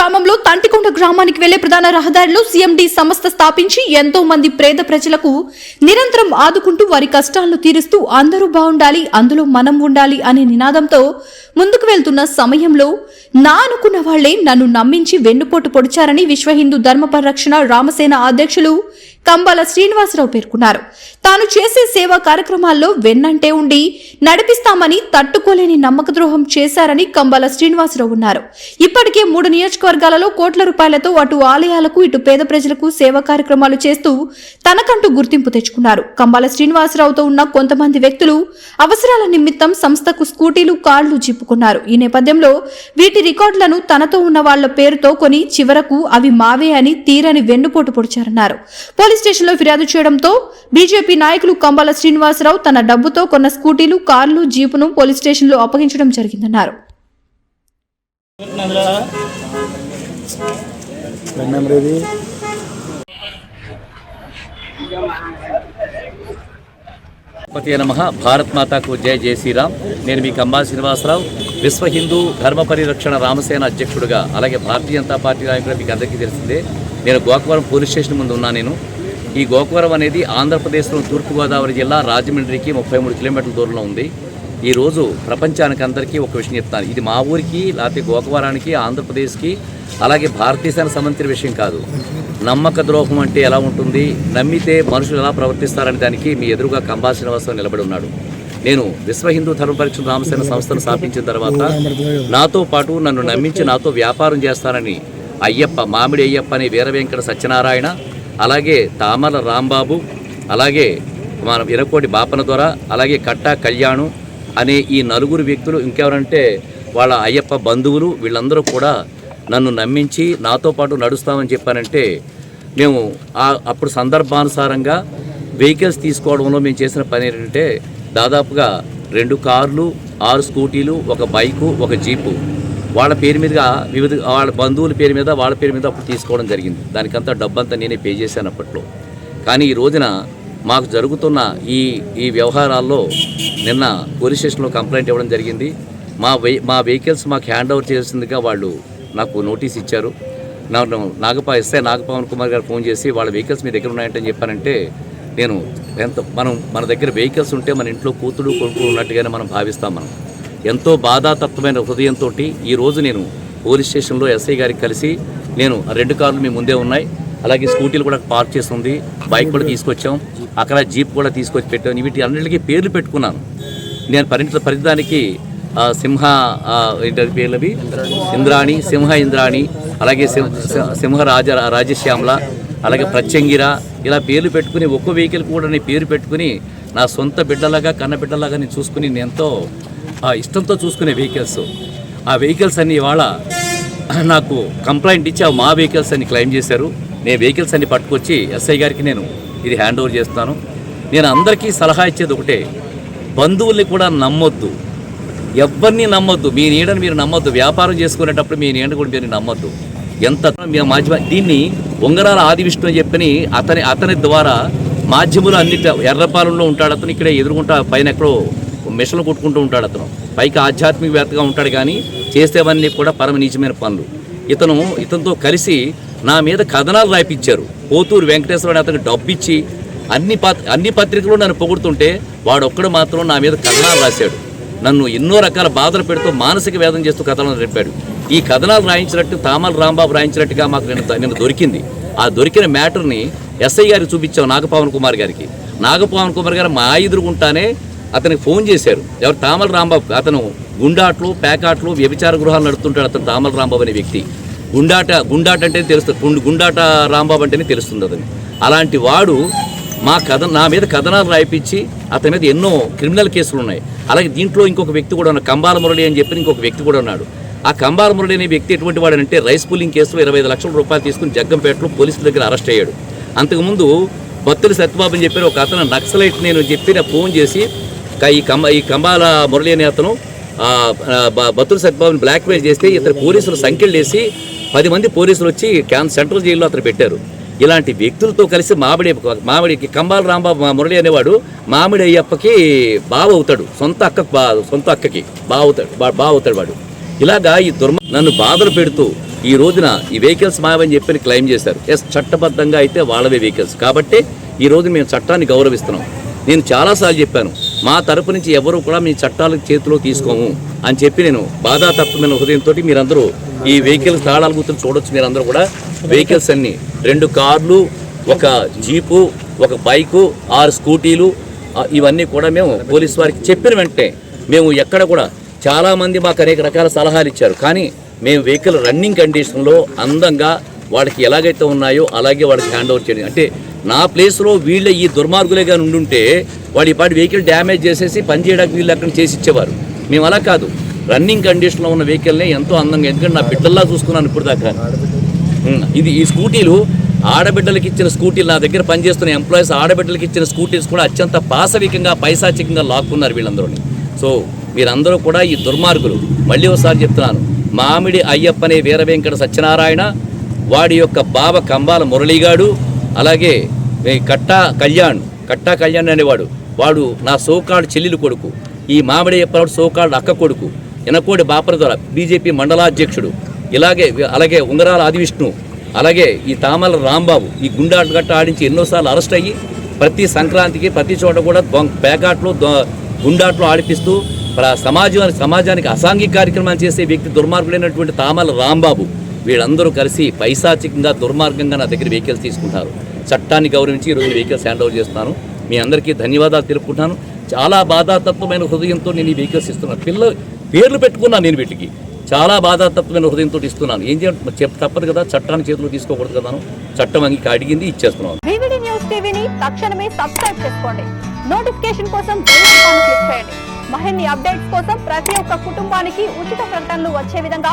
గ్రామంలో తంటికొండ గ్రామానికి వెళ్ళే ప్రధాన రహదారిలో సీఎండి సంస్థ స్థాపించి ఎంతో మంది పేద ప్రజలకు నిరంతరం ఆదుకుంటూ వారి కష్టాలను తీరుస్తూ అందరూ బాగుండాలి అందులో మనం ఉండాలి అనే నినాదంతో ముందుకు వెళ్తున్న సమయంలో నా అనుకున్న వాళ్ళే నన్ను నమ్మించి వెన్నుపోటు పొడిచారని విశ్వ హిందూ ధర్మ పరిరక్షణ రామసేన అధ్యక్షులు కంబాల శ్రీనివాసరావు పేర్కొన్నారు. తాను చేసే సేవా కార్యక్రమాల్లో వెన్నంటే ఉండి నడిపిస్తామని తట్టుకోలేని నమ్మక ద్రోహం చేశారని కంబాల శ్రీనివాసరావు ఉన్నారు. ఇప్పటికే మూడు నియోజకవర్గాలలో కోట్ల రూపాయలతో అటు ఆలయాలకు ఇటు పేద ప్రజలకు సేవా కార్యక్రమాలు చేస్తూ తనకంటూ గుర్తింపు తెచ్చుకున్నారు. కంబాల శ్రీనివాసరావుతో ఉన్న కొంతమంది వ్యక్తులు అవసరాల నిమిత్తం సంస్థకు స్కూటీలు కార్లు జిప్పుకున్నారు ఈ నేపథ్యంలో వీటి రికార్డులను తనతో ఉన్న వాళ్ళ పేరుతో కొని చివరకు అవి మావే అని తీరని వెన్నుపోటు పొడిచారన్నారు. పోలీస్ స్టేషన్లో ఫిర్యాదు చేయడంతో బీజేపీ నాయకులు కంబాల శ్రీనివాసరావు తన డబ్బుతో కొన్న స్కూటీలు కార్లు జీపును పోలీస్ స్టేషన్లో అప్పగించడం జరిగిందన్నారు. పతి నమ. భారత్ మాతాకు జై జయ శ్రీరామ్. నేను మీ కంబా శ్రీనివాసరావు. విశ్వ హిందూ ధర్మ పరిరక్షణ రామసేన అధ్యక్షుడిగా అలాగే భారతీయ జనతా పార్టీ నాయకుడు మీకు అందరికీ తెలిసిందే. నేను గోకవరం పోలీస్ స్టేషన్ ముందు ఉన్నా నేను. ఈ గోకవరం అనేది ఆంధ్రప్రదేశ్లో తూర్పుగోదావరి జిల్లా రాజమండ్రికి ముప్పై మూడు కిలోమీటర్ల దూరంలో ఉంది. ఈరోజు ప్రపంచానికి అందరికీ ఒక విషయం చెప్తాను. ఇది మా ఊరికి లేకపోతే గోకవరానికి ఆంధ్రప్రదేశ్కి అలాగే భారతదేశానికి సంబంధించిన విషయం కాదు. నమ్మక ద్రోహం అంటే ఎలా ఉంటుంది? నమ్మితే మనుషులు ఎలా ప్రవర్తిస్తారనే దానికి మీ ఎదురుగా కంబా శ్రీనివాసరావు నిలబడి ఉన్నాడు. నేను విశ్వ హిందూ ధర్మ పరీక్ష రామసేన సంస్థను స్థాపించిన తర్వాత నాతో పాటు నన్ను నమ్మించి నాతో వ్యాపారం చేస్తానని అయ్యప్ప మామిడి అయ్యప్ప అనే వీర వెంకట సత్యనారాయణ అలాగే తామల రాంబాబు అలాగే మన ఇరకోటి బాపన దొర అలాగే కట్టా కళ్యాణు అనే ఈ నలుగురు వ్యక్తులు ఇంకెవరంటే వాళ్ళ అయ్యప్ప బంధువులు వీళ్ళందరూ కూడా నన్ను నమ్మించి నాతో పాటు నడుస్తామని చెప్పానంటే మేము ఆ అప్పుడు సందర్భానుసారంగా వెహికల్స్ తీసుకోవడంలో మేము చేసిన పని ఏంటంటే దాదాపుగా రెండు కార్లు ఆరు స్కూటీలు ఒక బైకు ఒక జీపు. వాళ్ళ పేరు మీదుగా వివిధ వాళ్ళ బంధువుల పేరు మీద వాళ్ళ పేరు మీద అప్పుడు తీసుకోవడం జరిగింది. దానికంతా డబ్బంతా నేనే పే చేశాను అప్పట్లో. కానీ ఈ రోజున మాకు జరుగుతున్న ఈ ఈ వ్యవహారాల్లో నిన్న పోలీస్ స్టేషన్లో కంప్లైంట్ ఇవ్వడం జరిగింది. మా వెహి మా వెహికల్స్ మాకు హ్యాండ్ ఓవర్ చేయాల్సిందిగా వాళ్ళు నాకు నోటీస్ ఇచ్చారు. నన్ను నాగపా ఎస్ఐ నాగపవన్ కుమార్ గారు ఫోన్ చేసి వాళ్ళ వెహికల్స్ మీ దగ్గర ఉన్నాయంటని చెప్పానంటే నేను ఎంత మనం మన దగ్గర వెహికల్స్ ఉంటే మన ఇంట్లో కూతుడు కొడుకు ఉన్నట్టుగానే మనం భావిస్తాం మనం. ఎంతో బాధాతత్వమైన హృదయంతో ఈ రోజు నేను పోలీస్ స్టేషన్లో ఎస్ఐ గారికి కలిసి నేను ఆ రెండు కార్లు మీ ముందే ఉన్నాయి. అలాగే స్కూటీలు కూడా పార్క్ చేసి ఉంది. బైక్ కూడా తీసుకొచ్చాం. అక్కడ జీప్ కూడా తీసుకొచ్చి పెట్టాం. వీటి అన్నిటికీ పేర్లు పెట్టుకున్నాను. నేను పరిణిత పరిధానికి సింహ ఆ, ఏంటది పేర్లవి? ఇంద్రాణి సింహ ఇంద్రాణి అలాగే సింహ సింహ రాజ రాజశ్యామల అలాగే ప్రత్యంగిర ఇలా పేర్లు పెట్టుకుని ఒక్కో వెహికల్ కూడా నేను పేరు పెట్టుకుని నా సొంత బిడ్డలాగా కన్న బిడ్డలాగా నేను చూసుకుని నేను ఎంతో ఇష్టంతో చూసుకునే వెహికల్స్ ఆ వెహికల్స్ అన్ని ఇవాళ నాకు కంప్లైంట్ ఇచ్చి ఆ మా వెహికల్స్ అని క్లెయిమ్ చేశారు. నేను వెహికల్స్ అన్ని పట్టుకొచ్చి ఎస్ఐ గారికి నేను ఇది హ్యాండ్ ఓవర్ చేస్తాను. నేను అందరికీ సలహా ఇచ్చేది ఒకటే బంధువుల్ని కూడా నమ్మొద్దు. ఎవరిని నమ్మొద్దు. మీ నీడని మీరు నమ్మొద్దు. వ్యాపారం చేసుకునేటప్పుడు మీ నీడని కూడా మీరు నమ్మొద్దు. ఎంత మీ మాధ్యమ దీన్ని ఉంగరాల ఆది విష్ణు అని చెప్పని అతని అతని ద్వారా మాధ్యములు అన్ని ఎర్రపాలెంలో ఉంటాడు. అతను ఇక్కడే ఎదుర్కొంటా పైన ఎక్కడో మిషన్లు కొట్టుకుంటూ ఉంటాడు అతను. పైకి ఆధ్యాత్మికవేత్తగా ఉంటాడు కానీ చేసేవన్నీ కూడా పరమ నీచమైన పనులు. ఇతను ఇతనితో కలిసి నా మీద కథనాలు రాయిపించారు. పోతూరు వెంకటేశ్వర అతనికి డబ్బిచ్చి అన్ని పత్ అన్ని పత్రికలు నన్ను పొగుడుతుంటే వాడు ఒక్కడు మాత్రం నా మీద కథనాలు రాశాడు. నన్ను ఎన్నో రకాల బాధలు పెడుతూ మానసిక వేదన చేస్తూ కథలను రేపాడు. ఈ కథనాలు రాయించినట్టు తామల రాంబాబు రాయించినట్టుగా మాకు నిన్న నిన్న దొరికింది. ఆ దొరికిన మ్యాటర్ని ఎస్ఐ గారికి చూపించాం నాగపవన్ కుమార్ గారికి. నాగపవన్ కుమార్ గారు మా ఎదురుగుంటానే అతనికి ఫోన్ చేశారు. ఎవరు? తామల రాంబాబు. అతను గుండాట్లు ప్యాకాట్లు వ్యభిచార గృహాలు నడుపుతుంటాడు అతను తామల రాంబాబు అనే వ్యక్తి. గుండాట గుండాట అంటే తెలుస్తుంది. గుండు- గుండాట రాంబాబు అంటేనే తెలుస్తుంది అతను. అలాంటి వాడు మా కథ నా మీద కథనాలు రాయిపించి అతని మీద ఎన్నో క్రిమినల్ కేసులు ఉన్నాయి. అలాగే దీంట్లో ఇంకొక వ్యక్తి కూడా ఉన్నాడు. కంబాల మురళి అని చెప్పి ఇంకొక వ్యక్తి కూడా ఉన్నాడు. ఆ కంబాల మురళి అనే వ్యక్తి ఎటువంటి వాడనంటే రైస్ పుల్లింగ్ కేసులో ఇరవై ఐదు లక్షల రూపాయలు తీసుకుని జగ్గంపేటలో పోలీసుల దగ్గర అరెస్ట్ అయ్యాడు. అంతకుముందు బత్తుల సత్యబాబు అని చెప్పారు ఒక అతను నక్సలైట్ నేను చెప్పిన ఫోన్ చేసి ఈ కమ్మ ఈ కంబాల మురళి అనే అతను ఆ, ఆ, బ్లాక్మెయిల్ చేస్తే ఇతర పోలీసులు సంఖ్యలు వేసి పది మంది పోలీసులు వచ్చి క్యాన్ సెంట్రల్ జైల్లో అతను పెట్టారు. ఇలాంటి వ్యక్తులతో కలిసి మామిడి మామిడికి కంబాల రాంబాబు మురళి అనేవాడు మామిడి అయ్యప్పకి బావ అవుతాడు. సొంత అక్కకు బా సొంత అక్కకి బావ అవుతాడు. బావ అవుతాడు వాడు. ఇలాగా ఈ దుర్మ నన్ను బాధలు పెడుతూ ఈ రోజున ఈ వెహికల్స్ మావని చెప్పి క్లెయిమ్ చేశారు. ఎస్ చట్టబద్ధంగా అయితే వాళ్ళవే వెహికల్స్ కాబట్టి ఈ రోజు మేము చట్టాన్ని గౌరవిస్తున్నాం. నేను చాలాసార్లు చెప్పాను మా తరపు నుంచి ఎవరు కూడా మీ చట్టాలు చేతిలో తీసుకోము అని చెప్పి నేను బాధాతత్వమైన హృదయంతో మీరందరూ ఈ వెహికల్స్ తాళాల గుర్తులు చూడొచ్చు మీరందరూ కూడా. వెహికల్స్ అన్ని రెండు కార్లు ఒక జీపు ఒక బైకు ఆరు స్కూటీలు ఇవన్నీ కూడా మేము పోలీస్ వారికి చెప్పిన వెంటనే మేము ఎక్కడ కూడా చాలామంది మాకు అనేక రకాల సలహాలు ఇచ్చారు. కానీ మేము వెహికల్ రన్నింగ్ కండిషన్లో అందంగా వాడికి ఎలాగైతే ఉన్నాయో అలాగే వాడికి హ్యాండ్ ఓవర్ చేయడం. అంటే నా ప్లేస్లో వీళ్ళ ఈ దుర్మార్గులేగా ఉండుంటే వాడి ఈ పాటి వెహికల్ డ్యామేజ్ చేసేసి పని చేయడానికి వీళ్ళు అక్కడ చేసి ఇచ్చేవారు. మేము అలా కాదు. రన్నింగ్ కండిషన్లో ఉన్న వెహికల్ని ఎంతో అందంగా ఎందుకంటే నా బిడ్డల్లా చూసుకున్నాను ఇప్పుడు దాకా ఇది ఈ స్కూటీలు ఆడబిడ్డలకి ఇచ్చిన స్కూటీలు నా దగ్గర పనిచేస్తున్న ఎంప్లాయీస్ ఆడబిడ్డలకి ఇచ్చిన స్కూటీస్ కూడా అత్యంత పాశవికంగా పైశాచికంగా లాక్కున్నారు వీళ్ళందరూని. సో మీరందరూ కూడా ఈ దుర్మార్గులు. మళ్ళీ ఒకసారి చెప్తున్నాను. మామిడి అయ్యప్ప అనే వీర వెంకట సత్యనారాయణ వాడి యొక్క బావ కంబాల మురళీగాడు అలాగే కట్టా కళ్యాణ్ కట్టా కళ్యాణ్ అనేవాడు. వాడు నా సోకాడు చెల్లెలు కొడుకు. ఈ మామిడి అయ్యప్ప సోకాడు అక్క కొడుకు. ఎనకోడి బాపర ద్వారా బీజేపీ మండలాధ్యక్షుడు ఇలాగే అలాగే ఉంగరాల ఆదివిష్ణు. అలాగే ఈ తామల రాంబాబు. ఈ గుండాట గట్ట ఆడించి ఎన్నోసార్లు అరెస్ట్ అయ్యి ప్రతి సంక్రాంతికి ప్రతి చోట కూడా దొంగ పేకాట్లు దొ- గుండాట్లు ఆడిపిస్తూ సమాజానికి సమాజానికి అసాంఘిక కార్యక్రమాలు చేసే వ్యక్తి దుర్మార్గుడైనటువంటి తామల రాంబాబు. వీళ్ళందరూ కలిసి పైశాచికంగా దుర్మార్గంగా నా దగ్గర వెహికల్స్ తీసుకుంటారు. చట్టాన్ని గౌరవించి ఈరోజు వెహికల్స్ హ్యాండ్ ఓవర్ చేస్తున్నాను. మీ అందరికీ ధన్యవాదాలు తెలుపుకుంటున్నాను. చాలా బాధాతత్వమైన హృదయంతో నేను ఈ వెహికల్స్ ఇస్తున్నాను. పిల్ల పేర్లు పెట్టుకున్నాను నేను వీటికి. చాలా బాధాతత్వమైన హృదయంతో ఇస్తున్నాను. ఏం చేయాలి? చెప్ తప్పదు కదా. చట్టాన్ని చేతిలో తీసుకోకూడదు కదా చట్టం అంగీక అడిగింది ఇచ్చేస్తున్నాను. న్యూస్ టీవీని తక్షణమే సబ్స్క్రైబ్ చేసుకోండి. నోటిఫికేషన్ కోసం క్లిక్ చేయండి. మరిన్ని అప్డేట్స్ కోసం ప్రతి ఒక్క కుటుంబానికి ఉచిత ప్రకటనలు వచ్చే విధంగా